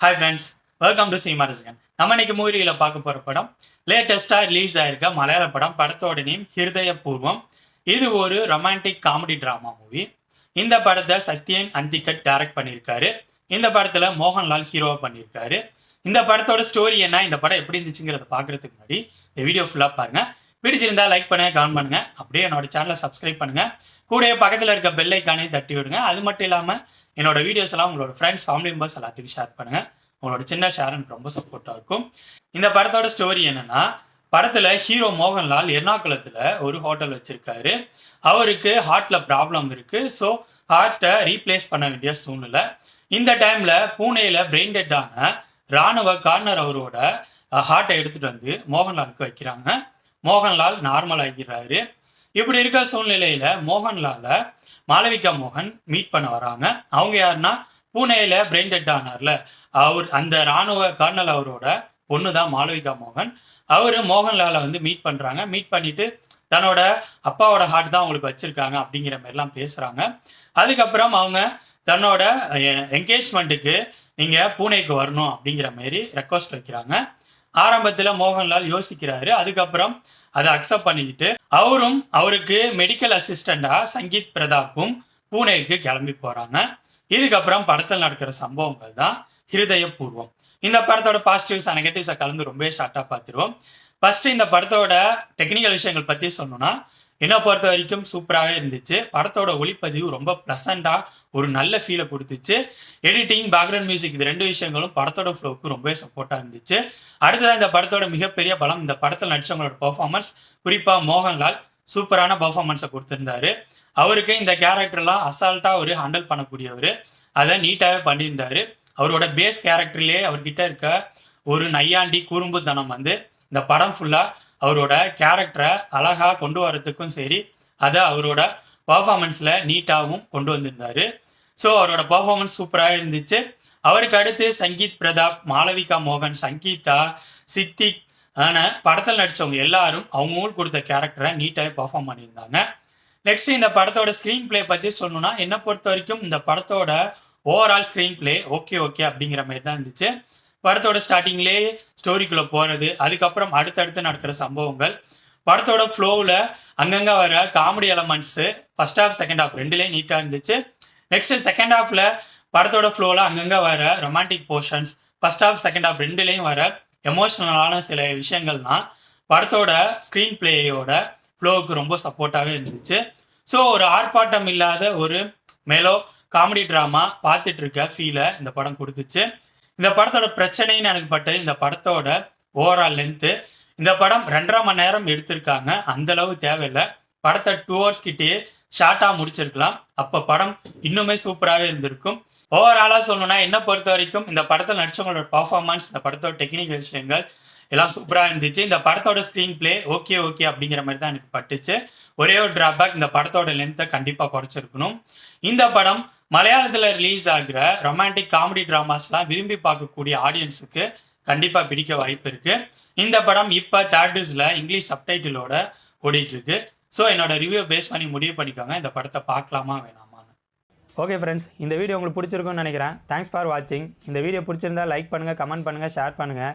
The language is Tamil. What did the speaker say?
Hi friends welcome to cinema Rasigan நம்ம இன்னைக்கு மூவியில் பார்க்க போகிற படம் லேட்டஸ்ட்டாக ரிலீஸ் ஆயிருக்க மலையாள படம் படத்தோட நேம் ஹிருதயபூர்வம். இது ஒரு ரொமான்டிக் காமெடி ட்ராமா மூவி இந்த படத்தை சத்யன் அந்திகட் டைரக்ட் பண்ணியிருக்காரு. இந்த படத்தில் மோகன்லால் ஹீரோவாக பண்ணியிருக்காரு. இந்த படத்தோட ஸ்டோரி என்ன இந்த படம் எப்படி இருந்துச்சுங்கிறத பார்க்கறதுக்கு முன்னாடி இந்த வீடியோ ஃபுல்லாக பாருங்கள் பிடிச்சிருந்தா லைக் பண்ணுங்க கமெண்ட் பண்ணுங்க. அப்படியே என்னோட சேனலை சப்ஸ்கிரைப் பண்ணுங்க. கூட பக்கத்தில் இருக்க பெல் ஐக்கானே தட்டி விடுங்க. அது மட்டும் இல்லாமல் என்னோட வீடியோஸ் எல்லாம் உங்களோட ஃப்ரெண்ட்ஸ் ஃபேமிலி மெம்பர்ஸ் எல்லாத்துக்கும் ஷேர் பண்ணுங்க. உங்களோட சின்ன ஷேர் எனக்கு ரொம்ப சப்போர்ட்டாக இருக்கும். இந்த படத்தோட ஸ்டோரி என்னன்னா படத்துல ஹீரோ மோகன்லால் எர்ணாகுளத்துல ஒரு ஹோட்டல் வச்சிருக்காரு. அவருக்கு ஹார்ட்ல ப்ராப்ளம் இருக்கு. ஸோ ஹார்ட்டை ரீப்ளேஸ் பண்ண வேண்டிய சூழ்நிலை. இந்த டைம்ல பூனேல பிரெயின் டெட்டான ராணுவ கார்னர் அவரோட ஹார்ட்டை எடுத்துட்டு வந்து மோகன்லாலுக்கு வைக்கிறாங்க. மோகன்லால் நார்மல் ஆகிறாரு இப்படி இருக்க சூழ்நிலையில மோகன்லால மாளவிகா மோகன் மீட் பண்ண வராங்க. அவங்க யாருன்னா பூனேல பிரெயின் டெட் ஆனார்ல. அவர் அந்த ராணுவ கர்னல் அவரோட பொண்ணு தான் மாளவிகா மோகன். அவர் மோகன்லாலை வந்து மீட் பண்றாங்க. மீட் பண்ணிட்டு தன்னோட அப்பாவோட ஹார்ட் தான் அவங்களுக்கு வச்சிருக்காங்க அப்படிங்கிற மாதிரிலாம் பேசுறாங்க. அதுக்கப்புறம் அவங்க தன்னோட என்கேஜ்மெண்ட்டுக்கு நீங்கள் பூனேக்கு வரணும் அப்படிங்கிற மாதிரி ரெக்வஸ்ட் வைக்கிறாங்க. ஆரம்பத்துல மோகன்லால் யோசிக்கிறாரு. அதுக்கப்புறம் அதை அக்செப்ட் பண்ணிக்கிட்டு அவரும் அவருக்கு மெடிக்கல் அசிஸ்டண்டாக சங்கீத் பிரதாப்பும் பூனேக்கு கிளம்பி போறாங்க. இதுக்கப்புறம் படத்தில் நடக்கிற சம்பவங்கள் தான் ஹிருதயபூர்வம். இந்த படத்தோட பாசிட்டிவ்ஸ் நெகட்டிவ்ஸை கலந்து ரொம்ப ஷார்ட்டாக பார்த்துருவோம். ஃபர்ஸ்ட் இந்த படத்தோட டெக்னிக்கல் விஷயங்கள் பற்றி சொல்லணும்னா என்னை பொறுத்த வரைக்கும் சூப்பராகவே இருந்துச்சு. படத்தோட ஒளிப்பதிவு ரொம்ப ப்ளசண்டாக ஒரு நல்ல ஃபீலை கொடுத்துச்சு. எடிட்டிங் பேக்ரவுண்ட் மியூசிக் இது ரெண்டு விஷயங்களும் படத்தோட ஃப்ளோவுக்கு ரொம்பவே சப்போர்ட்டாக இருந்துச்சு. அடுத்ததாக இந்த படத்தோட மிகப்பெரிய பலம் இந்த படத்தில் நடித்தவங்களோட பர்ஃபார்மன்ஸ் குறிப்பாக மோகன்லால் சூப்பரான பர்ஃபார்மன்ஸை கொடுத்துருந்தாரு. அவருக்கு இந்த கேரக்டர்லாம் அசால்ட்டாக ஒரு ஹேண்டில் பண்ணக்கூடியவர். அதை நீட்டாகவே பண்ணியிருந்தாரு. அவரோட பேஸ் கேரக்டர்லேயே அவர்கிட்ட இருக்க ஒரு நையாண்டி குறும்புத்தனம் வந்து இந்த படம் ஃபுல்லாக அவரோட கேரக்டரை அழகாக கொண்டு வரதுக்கும் சரி அதை அவரோட பர்ஃபார்மன்ஸில் நீட்டாகவும் கொண்டு வந்திருந்தார். ஸோ அவரோட பர்ஃபார்மன்ஸ் சூப்பராக இருந்துச்சு. அவருக்கு அடுத்து சங்கீத் பிரதாப் மாளவிகா மோகன் சங்கீதா சித்திக் ஆன படத்தில் நடித்தவங்க எல்லாரும் அவங்கவுங்களுக்கு கொடுத்த கேரக்டரை நீட்டாகவே பர்ஃபார்ம் பண்ணியிருந்தாங்க. நெக்ஸ்ட் இந்த படத்தோட ஸ்க்ரீன் பிளே பற்றி சொல்லணும்னா என்னை பொறுத்த வரைக்கும் இந்த படத்தோட overall screen play okay okay அப்படிங்கிற மாதிரி தான் இருந்துச்சு. படத்தோட ஸ்டார்டிங்லேயே ஸ்டோரிக்குள்ளே போகிறது அதுக்கப்புறம் அடுத்தடுத்து நடக்கிற சம்பவங்கள். படத்தோட ஃப்ளோவில் அங்கங்கே வர comedy elements first half second half ரெண்டுலேயும் நீட்டாக இருந்துச்சு. நெக்ஸ்ட்டு செகண்ட் ஹாஃபில் படத்தோட ஃப்ளோவில் அங்கங்கே வர romantic portions first half second half ரெண்டுலேயும் வர எமோஷ்னலான சில விஷயங்கள்லாம் படத்தோட ஸ்க்ரீன் பிளேயோட ஃப்ளோவுக்கு ரொம்ப சப்போர்ட்டாகவே இருந்துச்சு. ஸோ ஒரு ஆர்ப்பாட்டம் இல்லாத ஒரு மேலோ காமெடி ட்ராமா பார்த்துட்டு இருக்க ஃபீலை இந்த படம் கொடுத்துச்சு. இந்த படத்தோட பிரச்சனைன்னு எனக்கு பட்டு இந்த படத்தோட ஓவரால் லென்த்து இந்த படம் ரெண்டரை மணி நேரம் எடுத்திருக்காங்க. அந்த அளவு தேவையில்லை. படத்தை டூ ஹவர்ஸ் கிட்டேயே ஷார்ட்டாக முடிச்சிருக்கலாம். அப்போ படம் இன்னுமே சூப்பராகவே இருந்திருக்கும். ஓவராலாக சொல்லணும்னா என்ன பொறுத்த வரைக்கும் இந்த படத்தில் நடிச்சவங்களோட பர்ஃபார்மன்ஸ் இந்த படத்தோட டெக்னிக்கல் விஷயங்கள் எல்லாம் சூப்பராக இருந்துச்சு. இந்த படத்தோட ஸ்க்ரீன் பிளே ஓகே ஓகே அப்படிங்கிற மாதிரி தான் எனக்கு பட்டுச்சு. ஒரே ஒரு டிராபேக் இந்த படத்தோட லென்த்தை கண்டிப்பாக குறைச்சிருக்கணும். இந்த படம் மலையாளத்தில் ரிலீஸ் ஆகிற ரொமான்டிக் காமெடி ட்ராமாஸ்லாம் விரும்பி பார்க்கக்கூடிய ஆடியன்ஸுக்கு கண்டிப்பாக பிடிக்க வாய்ப்பு இருக்கு. இந்த படம் இப்போ தேட்டர்ஸில் இங்கிலீஷ் சப்டைட்டிலோட ஓடிட்டு இருக்கு ஸோ என்னோட ரிவ்யூ பேஸ் பண்ணி முடிவு பண்ணிக்கோங்க. இந்த படத்தை பார்க்கலாமா வேணாமான்னு. ஓகே ஃப்ரெண்ட்ஸ் இந்த வீடியோ உங்களுக்கு பிடிச்சிருக்கும்னு நினைக்கிறேன். தேங்க்ஸ் ஃபார் வாட்சிங் இந்த வீடியோ பிடிச்சிருந்தா லைக் பண்ணுங்கள் கமெண்ட் பண்ணுங்கள் ஷேர் பண்ணுங்கள்